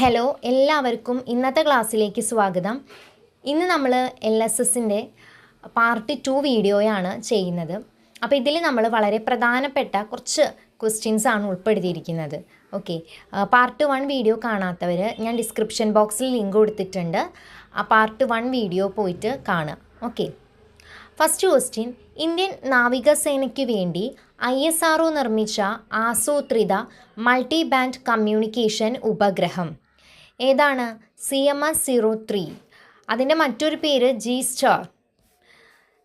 Hello എല്ലാവർക്കും ഇന്നത്തെ ക്ലാസ്സിലേക്ക് സ്വാഗതം. ഇന്ന് നമ്മൾ എൽ എസ് എസിന്റെ പാർട്ട് ടു വീഡിയോയാണ് ചെയ്യുന്നത്. അപ്പോൾ ഇതിൽ നമ്മൾ വളരെ പ്രധാനപ്പെട്ട കുറച്ച് ക്വസ്റ്റ്യൻസ് ആണ് ഉൾപ്പെടുത്തിയിരിക്കുന്നത്. ഓക്കെ പാർട്ട് വൺ വീഡിയോ കാണാത്തവർ ഞാൻ ഡിസ്ക്രിപ്ഷൻ ബോക്സിൽ ലിങ്ക് കൊടുത്തിട്ടുണ്ട്. ആ പാർട്ട് വൺ വീഡിയോ പോയിട്ട് കാണുക. ഓക്കെ ഫസ്റ്റ് ക്വസ്റ്റ്യൻ ഇന്ത്യൻ നാവികസേനയ്ക്ക് വേണ്ടി ഐ എസ് ആർ നിർമ്മിച്ച ആസൂത്രിത മൾട്ടി ബാൻഡ് കമ്മ്യൂണിക്കേഷൻ ഉപഗ്രഹം. ഏതാണ്? C M S zero three. അതിന്റെ മറ്റൊരു പേര് ജി സ്റ്റാർ.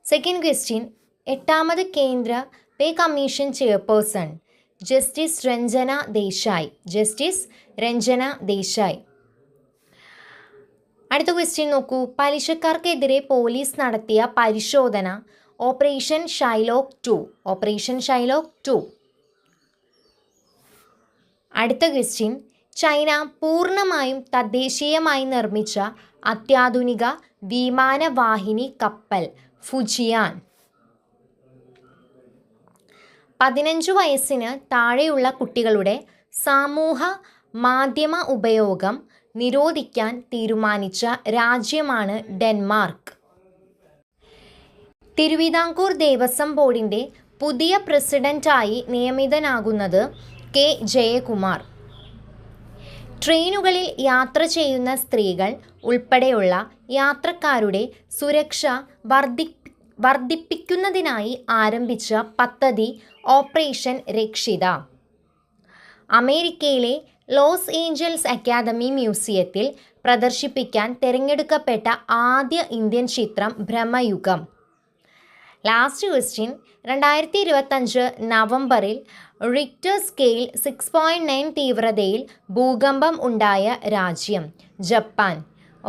സെക്കൻഡ് ക്വസ്റ്റ്യൻ എട്ടാമത് കേന്ദ്ര pay commission chairperson justice Ranjana Desai. Justice Ranjana Desai. അടുത്ത ക്വസ്റ്റ്യൻ നോക്കൂ. പലിശക്കാർക്കെതിരെ പോലീസ് നടത്തിയ പരിശോധന operation Shylock two. Operation Shylock two. അടുത്ത ക്വസ്റ്റ്യൻ ചൈന പൂർണമായും തദ്ദേശീയമായി നിർമ്മിച്ച അത്യാധുനിക വിമാനവാഹിനി കപ്പൽ ഫുജിയാൻ. പതിനഞ്ചു വയസ്സിന് താഴെയുള്ള കുട്ടികളുടെ സമൂഹ മാധ്യമ ഉപയോഗം നിരോധിക്കാൻ തീരുമാനിച്ച രാജ്യമാണ് ഡെൻമാർക്ക്. തിരുവിതാംകൂർ ദേവസ്വം ബോർഡിന്റെ പുതിയ പ്രസിഡന്റായി നിയമിതനാകുന്നത് കെ. ജയകുമാർ. ട്രെയിനുകളിൽ യാത്ര ചെയ്യുന്ന സ്ത്രീകൾ ഉൾപ്പെടെയുള്ള യാത്രക്കാരുടെ സുരക്ഷ വർദ്ധി വർദ്ധിപ്പിക്കുന്നതിനായി ആരംഭിച്ച പദ്ധതി ഓപ്പറേഷൻ രക്ഷിത. അമേരിക്കയിലെ ലോസ് ഏഞ്ചൽസ് അക്കാദമി മ്യൂസിയത്തിൽ പ്രദർശിപ്പിക്കാൻ തിരഞ്ഞെടുക്കപ്പെട്ട ആദ്യ ഇന്ത്യൻ ചിത്രം ഭ്രമയുഗം ലാസ്റ്റ് ക്വസ്റ്റ്യൻ രണ്ടായിരത്തി ഇരുപത്തഞ്ച് നവംബറിൽ Richter scale six point nine തീവ്രതയിൽ ഭൂകമ്പം ഉണ്ടായ രാജ്യം ജപ്പാൻ.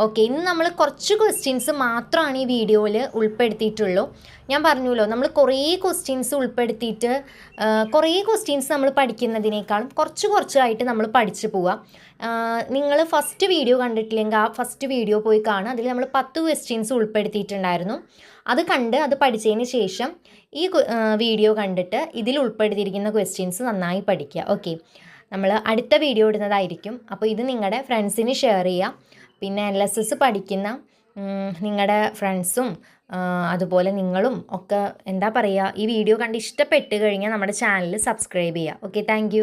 ഓക്കെ ഇന്ന് നമ്മൾ കുറച്ച് ക്വസ്റ്റ്യൻസ് മാത്രമാണ് ഈ വീഡിയോയിൽ ഉൾപ്പെടുത്തിയിട്ടുള്ളൂ. ഞാൻ പറഞ്ഞല്ലോ നമ്മൾ കുറേ ക്വസ്റ്റ്യൻസ് ഉൾപ്പെടുത്തിയിട്ട് കുറേ ക്വസ്റ്റ്യൻസ് നമ്മൾ പഠിക്കുന്നതിനേക്കാളും കുറച്ച് കുറച്ചായിട്ട് നമ്മൾ പഠിച്ചു പോവാം. നിങ്ങൾ ഫസ്റ്റ് വീഡിയോ കണ്ടിട്ടില്ലെങ്കിൽ ആ ഫസ്റ്റ് വീഡിയോ പോയി കാണുക. അതിൽ നമ്മൾ പത്ത് ക്വസ്റ്റ്യൻസ് ഉൾപ്പെടുത്തിയിട്ടുണ്ടായിരുന്നു. അത് കണ്ട് അത് പഠിച്ചതിന് ശേഷം ഈ വീഡിയോ കണ്ടിട്ട് ഇതിൽ ഉൾപ്പെടുത്തിയിരിക്കുന്ന ക്വസ്റ്റ്യൻസ് നന്നായി പഠിക്കുക. ഓക്കെ നമ്മൾ അടുത്ത വീഡിയോ ഇടുന്നതായിരിക്കും. അപ്പോൾ ഇത് നിങ്ങളുടെ ഫ്രണ്ട്സിന് ഷെയർ ചെയ്യുക പിന്നെ എൽ എസ് എസ് പഠിക്കുന്ന നിങ്ങളുടെ ഫ്രണ്ട്സും അതുപോലെ നിങ്ങളും ഒക്കെ എന്താ പറയുക ഈ വീഡിയോ കണ്ട് ഇഷ്ടപ്പെട്ട് കഴിഞ്ഞാൽ നമ്മുടെ ചാനൽ സബ്സ്ക്രൈബ് ചെയ്യുക ഓക്കെ താങ്ക്